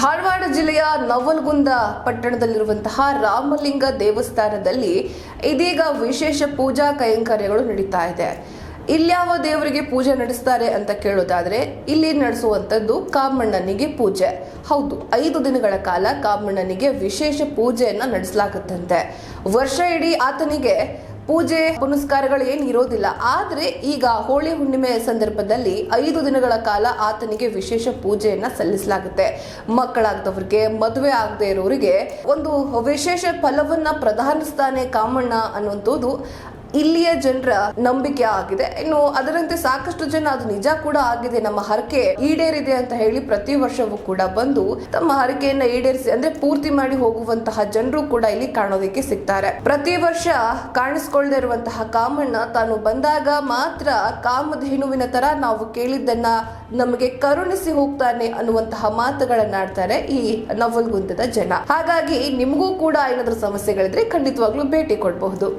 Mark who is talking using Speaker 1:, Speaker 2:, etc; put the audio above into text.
Speaker 1: ಧಾರವಾಡ ಜಿಲ್ಲೆಯ ನವಲ್ಗುಂದ ಪಟ್ಟಣದಲ್ಲಿರುವಂತಹ ರಾಮಲಿಂಗ ದೇವಸ್ಥಾನದಲ್ಲಿ ಇದೀಗ ವಿಶೇಷ ಪೂಜಾ ಕೈಂಕರ್ಯಗಳು ನಡೀತಾ ಇದೆ. ಇಲ್ಯಾವ ದೇವರಿಗೆ ಪೂಜೆ ನಡೆಸ್ತಾರೆ ಅಂತ ಕೇಳೋದಾದ್ರೆ ಇಲ್ಲಿ ನಡೆಸುವಂತದ್ದು ಕಾಮಣ್ಣನಿಗೆ ಪೂಜೆ. ಹೌದು, ಐದು ದಿನಗಳ ಕಾಲ ಕಾಮಣ್ಣನಿಗೆ ವಿಶೇಷ ಪೂಜೆಯನ್ನ ನಡೆಸಲಾಗುತ್ತಂತೆ. ವರ್ಷ ಇಡೀ ಆತನಿಗೆ ಪೂಜೆ ಪುನಸ್ಕಾರಗಳು ಏನು ಇರೋದಿಲ್ಲ. ಆದ್ರೆ ಈಗ ಹೋಳಿ ಹುಣ್ಣಿಮೆ ಸಂದರ್ಭದಲ್ಲಿ ಐದು ದಿನಗಳ ಕಾಲ ಆತನಿಗೆ ವಿಶೇಷ ಪೂಜೆಯನ್ನ ಸಲ್ಲಿಸಲಾಗುತ್ತೆ. ಮಕ್ಕಳಾಗದವ್ರಿಗೆ, ಮದುವೆ ಆಗದೆ ಇರೋರಿಗೆ ಒಂದು ವಿಶೇಷ ಫಲವನ್ನ ಪ್ರಧಾನಿಸ್ತಾನೆ ಕಾಮಣ್ಣ ಅನ್ನುವಂಥದ್ದು ಇಲ್ಲಿಯ ಜನರ ನಂಬಿಕೆ ಆಗಿದೆ. ಇನ್ನು ಅದರಂತೆ ಸಾಕಷ್ಟು ಜನ ಅದು ನಿಜ ಕೂಡ ಆಗಿದೆ. ನಮ್ಮ ಹರಕೆ ಈಡೇರಿದೆ ಅಂತ ಹೇಳಿ ಪ್ರತಿ ವರ್ಷವೂ ಕೂಡ ಬಂದು ತಮ್ಮ ಹರಕೆಯನ್ನ ಈಡೇರಿಸಿ ಅಂದ್ರೆ ಪೂರ್ತಿ ಮಾಡಿ ಹೋಗುವಂತಹ ಜನರು ಕೂಡ ಇಲ್ಲಿ ಕಾಣೋದಕ್ಕೆ ಸಿಗ್ತಾರೆ. ಪ್ರತಿ ವರ್ಷ ಕಾಣಿಸ್ಕೊಳ್ಳದೆ ಇರುವಂತಹ ಕಾಮಣ್ಣ ತಾನು ಬಂದಾಗ ಮಾತ್ರ ಕಾಮಧೇನುವಿನ ತರ ನಾವು ಕೇಳಿದ್ದನ್ನ ನಮಗೆ ಕರುಣಿಸಿ ಹೋಗ್ತಾನೆ ಅನ್ನುವಂತಹ ಮಾತುಗಳನ್ನಾಡ್ತಾರೆ ಈ ನವಲ್ಗುಂದದ ಜನ. ಹಾಗಾಗಿ ನಿಮಗೂ ಕೂಡ ಏನಾದ್ರೂ ಸಮಸ್ಯೆಗಳಿದ್ರೆ ಖಂಡಿತವಾಗ್ಲೂ ಭೇಟಿ ಕೊಡಬಹುದು.